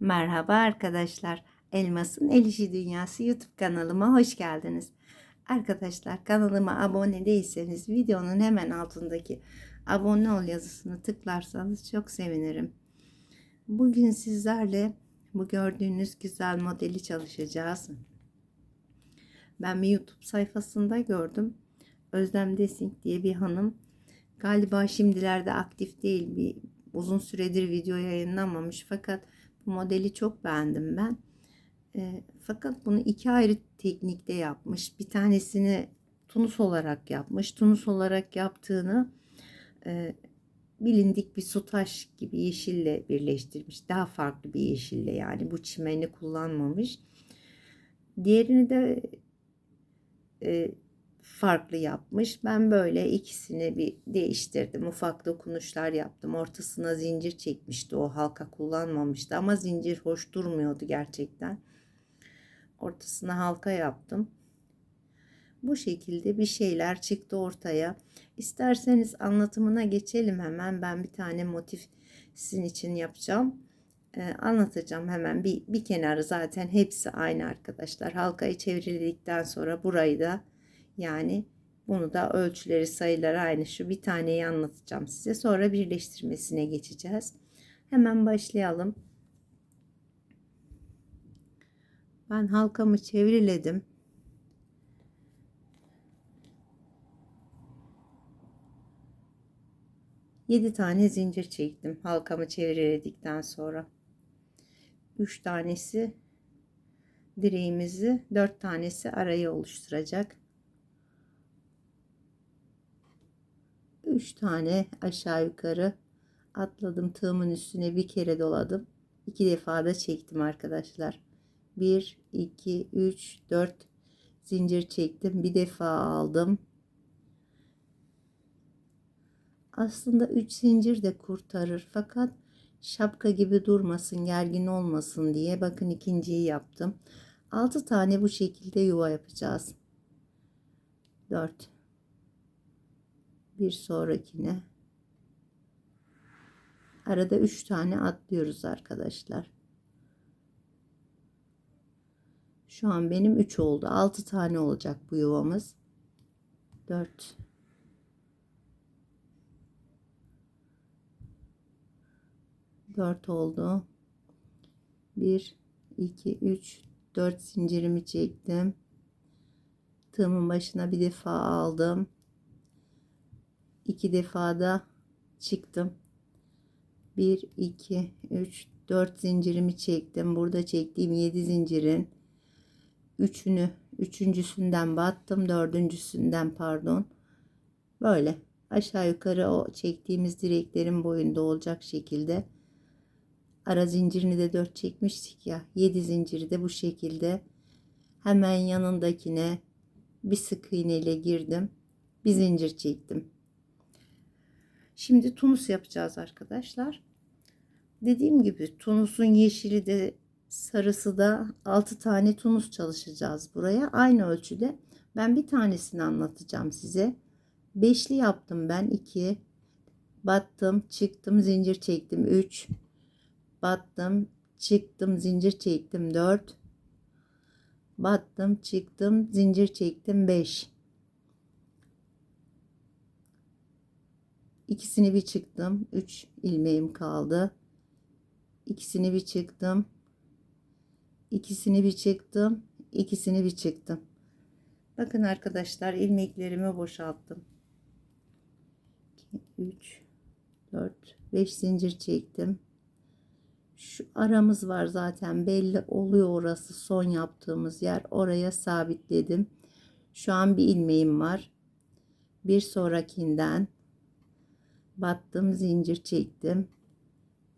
Merhaba arkadaşlar. Elmas'ın El İşi Dünyası YouTube kanalıma hoş geldiniz. Arkadaşlar kanalıma abone değilseniz videonun hemen altındaki abone ol yazısını tıklarsanız çok sevinirim. Bugün sizlerle bu gördüğünüz güzel modeli çalışacağız. Ben bir YouTube sayfasında gördüm. Özlem Desing diye bir hanım. Galiba şimdilerde aktif değil bir uzun süredir video yayınlamamış fakat bu modeli çok beğendim ben. E, fakat bunu iki ayrı teknikte yapmış. Bir tanesini tunus olarak yapmış. Tunus olarak yaptığını e, bilindik bir sutaş gibi yeşille birleştirmiş. Daha farklı bir yeşille yani bu çimeni kullanmamış. Diğerini de e, farklı yapmış. Ben böyle ikisini bir değiştirdim. Ufak dokunuşlar yaptım. Ortasına zincir çekmişti. O halka kullanmamıştı ama zincir hoş durmuyordu gerçekten. Ortasına halka yaptım. Bu şekilde bir şeyler çıktı ortaya. İsterseniz anlatımına geçelim hemen. Ben bir tane motif sizin için yapacağım. Ee, anlatacağım hemen bir, bir kenarı zaten hepsi aynı arkadaşlar. Halkayı çevirdikten sonra burayı da yani bunu da ölçüleri sayıları aynı şu bir taneyi anlatacağım size. Sonra birleştirmesine geçeceğiz. Hemen başlayalım. Ben halkamı çeviriledim. Yedi tane zincir çektim halkamı çevirdikten sonra. Üç tanesi direğimizi, dört tanesi arayı oluşturacak. 3 tane aşağı yukarı atladım tığımın üstüne bir kere doladım. iki defa da çektim arkadaşlar. 1 2 3 4 zincir çektim. Bir defa aldım. Aslında 3 zincir de kurtarır fakat şapka gibi durmasın, gergin olmasın diye bakın ikinciyi yaptım. 6 tane bu şekilde yuva yapacağız. 4 bir sonrakine arada 3 tane atlıyoruz arkadaşlar. Şu an benim 3 oldu. 6 tane olacak bu yuvamız. 4 4 oldu. 1 2 3 4 zincirimi çektim. Tığımın başına bir defa aldım iki defada çıktım. 1 2 3 4 zincirimi çektim. Burada çektiğim 7 zincirin üçünü üçüncüsünden battım. Dördüncüsünden pardon. Böyle aşağı yukarı o çektiğimiz direklerin boyunda olacak şekilde ara zincirini de 4 çekmiştik ya 7 zinciri de bu şekilde hemen yanındakine bir sık iğne ile girdim bir zincir çektim Şimdi tunus yapacağız arkadaşlar. Dediğim gibi tunusun yeşili de sarısı da 6 tane tunus çalışacağız buraya. Aynı ölçüde. Ben bir tanesini anlatacağım size. Beşli yaptım ben 2. Battım, çıktım, zincir çektim 3. Battım, çıktım, zincir çektim 4. Battım, çıktım, zincir çektim 5. ikisini bir çıktım. 3 ilmeğim kaldı. İkisini bir çıktım. İkisini bir çıktım. İkisini bir çıktım. Bakın arkadaşlar ilmeklerimi boşalttım. 2 3 4 5 zincir çektim. Şu aramız var zaten belli oluyor orası. Son yaptığımız yer oraya sabitledim. Şu an bir ilmeğim var. Bir sonrakinden battım zincir çektim.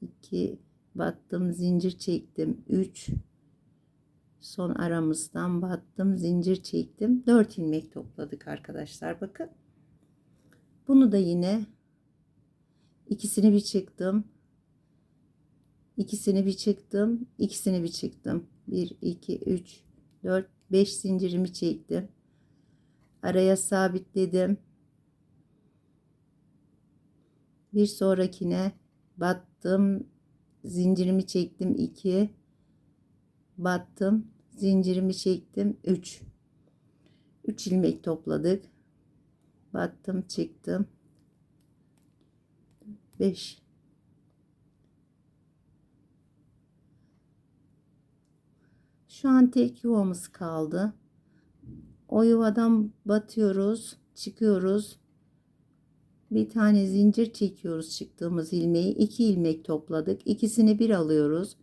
2 battım zincir çektim. 3 son aramızdan battım zincir çektim. 4 ilmek topladık arkadaşlar bakın. Bunu da yine ikisini bir çıktım. İkisini bir çıktım ikisini bir çıktım. 1 2 3 4 5 zincirimi çektim. Araya sabitledim bir sonrakine battım zincirimi çektim 2 battım zincirimi çektim 3 3 ilmek topladık. Battım çıktım. 5 Şu an tek yuvamız kaldı. O yuvadan batıyoruz, çıkıyoruz. Bir tane zincir çekiyoruz çıktığımız ilmeği. iki ilmek topladık. İkisini bir alıyoruz.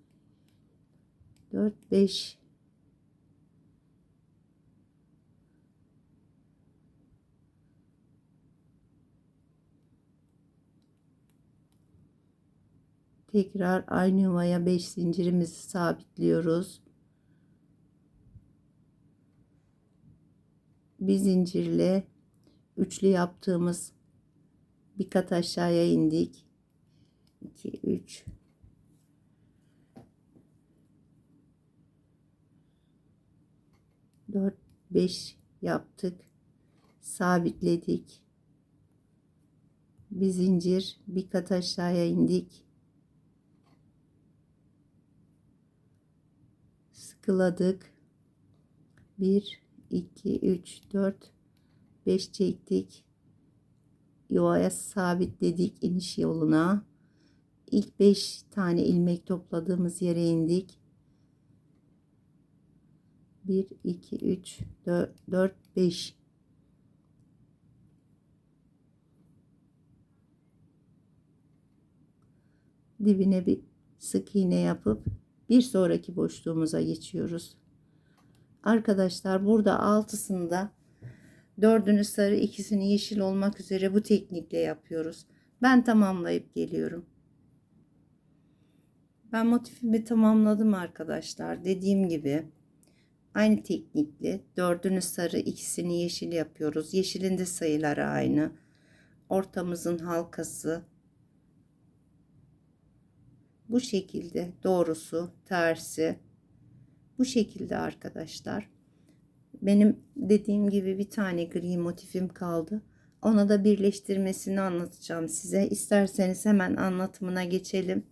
4 5 Tekrar aynı yuvaya 5 zincirimizi sabitliyoruz. Bir zincirle üçlü yaptığımız bir kat aşağıya indik. 2 3 4 5 yaptık. Sabitledik. Bir zincir, bir kat aşağıya indik. Sıkıladık. 1 2 3 4 5 çektik yuvaya sabitledik iniş yoluna. İlk 5 tane ilmek topladığımız yere indik. 1 2 3 4 4 5 dibine bir sık iğne yapıp bir sonraki boşluğumuza geçiyoruz. Arkadaşlar burada altısında Dördünü sarı, ikisini yeşil olmak üzere bu teknikle yapıyoruz. Ben tamamlayıp geliyorum. Ben motifimi tamamladım arkadaşlar. Dediğim gibi aynı teknikle dördünü sarı, ikisini yeşil yapıyoruz. Yeşilin de sayıları aynı. Ortamızın halkası bu şekilde doğrusu tersi bu şekilde arkadaşlar benim dediğim gibi bir tane gri motifim kaldı. Ona da birleştirmesini anlatacağım size. İsterseniz hemen anlatımına geçelim.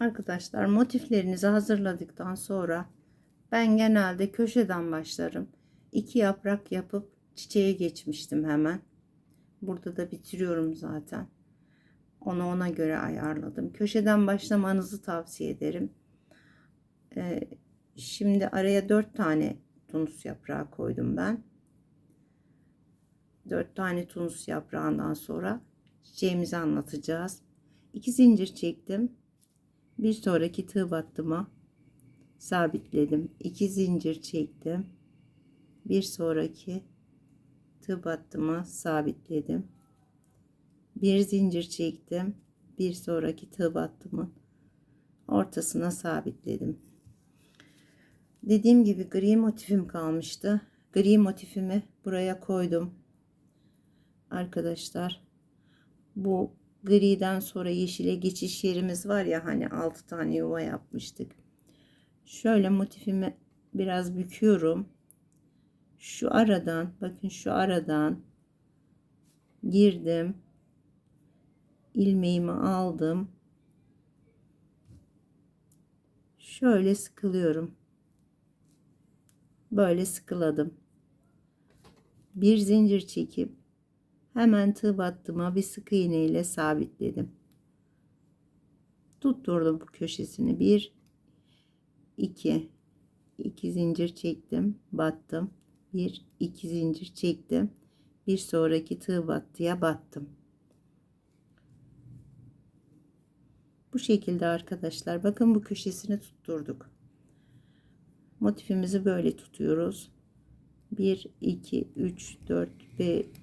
Arkadaşlar motiflerinizi hazırladıktan sonra ben genelde köşeden başlarım. İki yaprak yapıp çiçeğe geçmiştim hemen. Burada da bitiriyorum zaten. Onu ona göre ayarladım. Köşeden başlamanızı tavsiye ederim. Ee, şimdi araya dört tane tunus yaprağı koydum ben. Dört tane tunus yaprağından sonra çiçeğimizi anlatacağız. İki zincir çektim. Bir sonraki tığ battıma sabitledim. 2 zincir çektim. Bir sonraki tığ battıma sabitledim. Bir zincir çektim. Bir sonraki tığ battımın ortasına sabitledim. Dediğim gibi gri motifim kalmıştı. Gri motifimi buraya koydum. Arkadaşlar bu griden sonra yeşile geçiş yerimiz var ya hani 6 tane yuva yapmıştık şöyle motifimi biraz büküyorum. Şu aradan bakın şu aradan girdim. ilmeğimi aldım. Şöyle sıkılıyorum. Böyle sıkıladım. Bir zincir çekip hemen tığ battıma bir sık iğne ile sabitledim. Tutturdum bu köşesini. Bir 2 2 zincir çektim battım. 1 2 zincir çektim. Bir sonraki tığ battıya battım. Bu şekilde arkadaşlar bakın bu köşesini tutturduk. Motifimizi böyle tutuyoruz. 1 2 3 4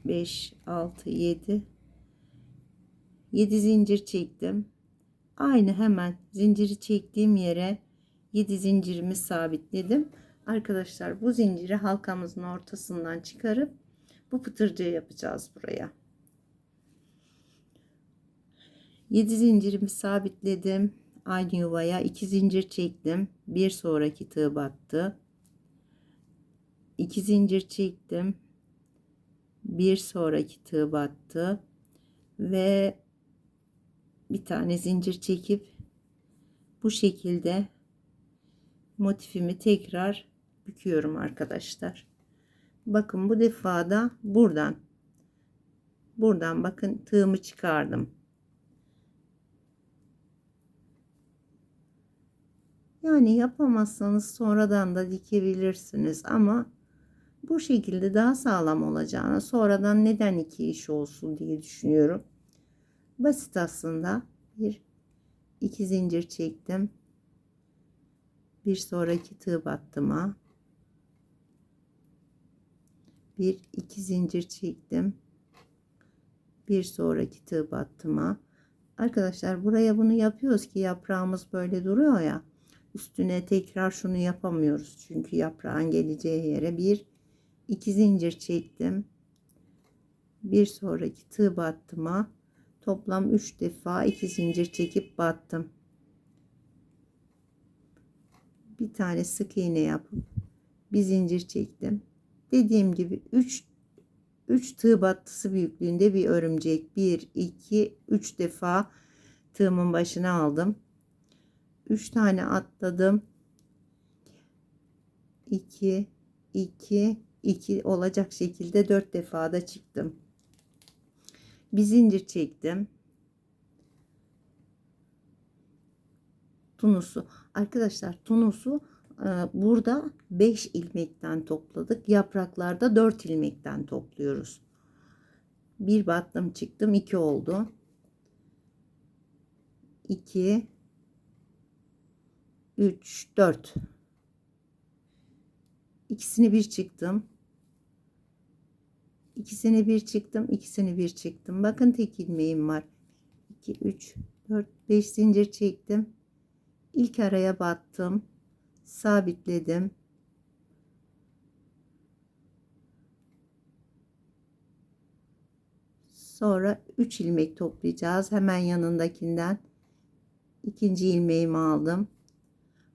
5 6 7 7 zincir çektim. Aynı hemen zinciri çektiğim yere 7 zincirimi sabitledim. Arkadaşlar bu zinciri halkamızın ortasından çıkarıp bu pıtırcığı yapacağız buraya. 7 zincirimi sabitledim. Aynı yuvaya 2 zincir çektim. Bir sonraki tığ battı. 2 zincir çektim. Bir sonraki tığ battı. Ve bir tane zincir çekip bu şekilde motifimi tekrar büküyorum arkadaşlar. Bakın bu defa da buradan buradan bakın tığımı çıkardım. Yani yapamazsanız sonradan da dikebilirsiniz ama bu şekilde daha sağlam olacağına sonradan neden iki iş olsun diye düşünüyorum. Basit aslında. Bir iki zincir çektim. Bir sonraki tığ battıma bir iki zincir çektim. Bir sonraki tığ battıma. Arkadaşlar buraya bunu yapıyoruz ki yaprağımız böyle duruyor ya. Üstüne tekrar şunu yapamıyoruz. Çünkü yaprağın geleceği yere bir iki zincir çektim. Bir sonraki tığ battıma toplam 3 defa iki zincir çekip battım. Bir tane sık iğne yapıp bir zincir çektim. Dediğim gibi 3 3 tığ battısı büyüklüğünde bir örümcek. 1 2 3 defa tığımın başına aldım. 3 tane atladım. 2 2 2 olacak şekilde 4 defa da çıktım. Bir zincir çektim. Tunusu. Arkadaşlar tunusu e, burada 5 ilmekten topladık. Yapraklarda 4 ilmekten topluyoruz. Bir battım çıktım 2 oldu. 2 3 4 ikisini bir çıktım. İkisini bir çıktım, ikisini bir çıktım. Bakın tek ilmeğim var. 2 3 4 5 zincir çektim. İlk araya battım. Sabitledim. Sonra 3 ilmek toplayacağız. Hemen yanındakinden ikinci ilmeğimi aldım.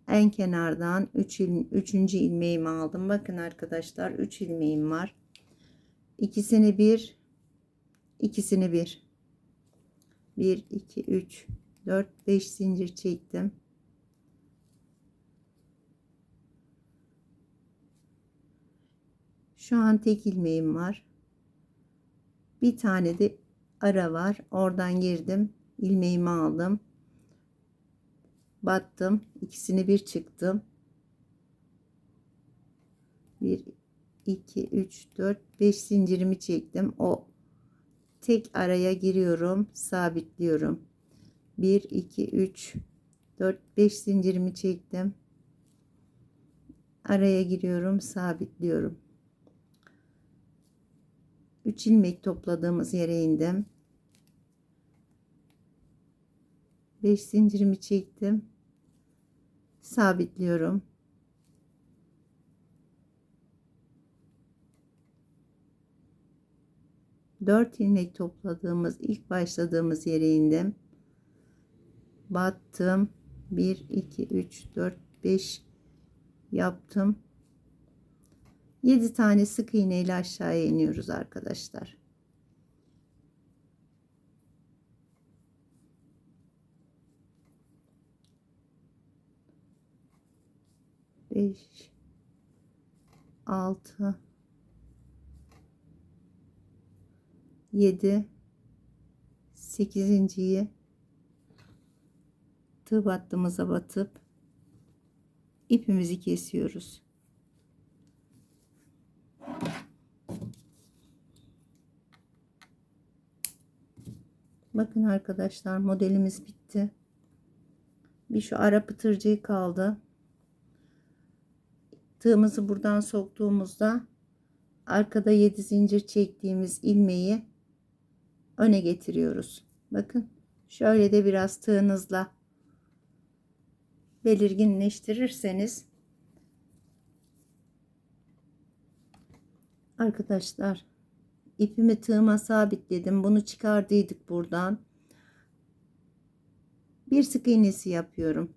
En kenardan 3 il, üçüncü ilmeğimi aldım. Bakın arkadaşlar 3 ilmeğim var. İkisini bir, ikisini bir. 1 2 3 4 5 zincir çektim. Şu an tek ilmeğim var. Bir tane de ara var. Oradan girdim. ilmeğimi aldım. Battım. ikisini bir çıktım. 1 2 3 4 5 zincirimi çektim. O tek araya giriyorum, sabitliyorum. 1 2 3 4 5 zincirimi çektim. Araya giriyorum, sabitliyorum. 3 ilmek topladığımız yere indim. 5 zincirimi çektim. Sabitliyorum. Dört ilmek topladığımız ilk başladığımız yere indim. Battım. 1 2 3 4 5 yaptım. 7 tane sık iğne ile aşağıya iniyoruz arkadaşlar. Beş, altı, yedi, sekizinciyi tığ battığımıza batıp ipimizi kesiyoruz. Bakın arkadaşlar modelimiz bitti. Bir şu ara pıtırcığı kaldı. Tığımızı buradan soktuğumuzda arkada 7 zincir çektiğimiz ilmeği öne getiriyoruz. Bakın şöyle de biraz tığınızla belirginleştirirseniz arkadaşlar ipimi tığıma sabitledim. Bunu çıkardıydık buradan. Bir sık iğnesi yapıyorum.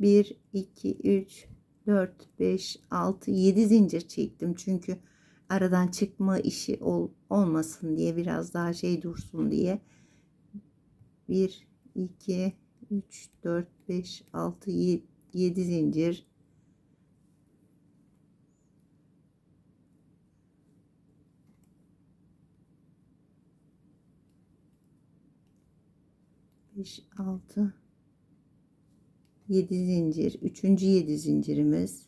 1 2 3 4 5 6 7 zincir çektim. Çünkü aradan çıkma işi ol, olmasın diye biraz daha şey dursun diye. 1 2 3 4 5 6 7 zincir beş altı yedi zincir. Üçüncü yedi zincirimiz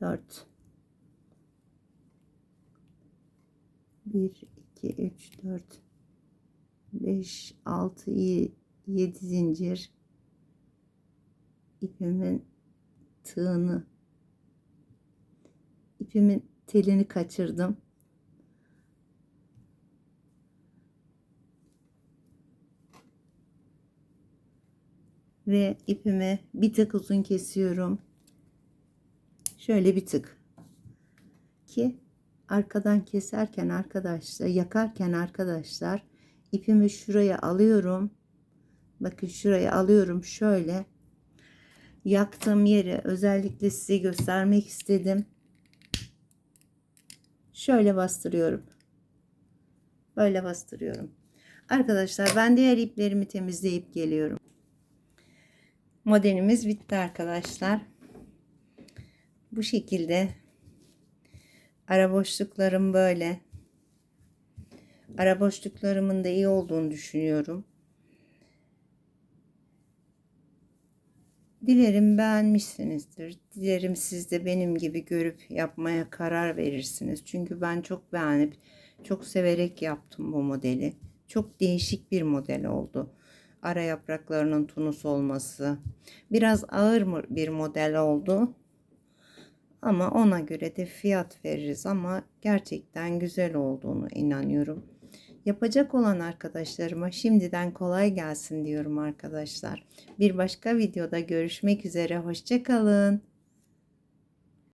dört 1 2 3 4 5 6 7 zincir ipimin tığını ipimin telini kaçırdım. Ve ipimi bir tık uzun kesiyorum. Şöyle bir tık. Ki arkadan keserken arkadaşlar yakarken arkadaşlar ipimi şuraya alıyorum. Bakın şuraya alıyorum şöyle. Yaktığım yeri özellikle size göstermek istedim. Şöyle bastırıyorum. Böyle bastırıyorum. Arkadaşlar ben diğer iplerimi temizleyip geliyorum. Modelimiz bitti arkadaşlar. Bu şekilde Ara boşluklarım böyle. Ara boşluklarımın da iyi olduğunu düşünüyorum. Dilerim beğenmişsinizdir. Dilerim siz de benim gibi görüp yapmaya karar verirsiniz. Çünkü ben çok beğenip çok severek yaptım bu modeli. Çok değişik bir model oldu. Ara yapraklarının tunus olması. Biraz ağır bir model oldu. Ama ona göre de fiyat veririz ama gerçekten güzel olduğunu inanıyorum. Yapacak olan arkadaşlarıma şimdiden kolay gelsin diyorum arkadaşlar. Bir başka videoda görüşmek üzere. Hoşçakalın.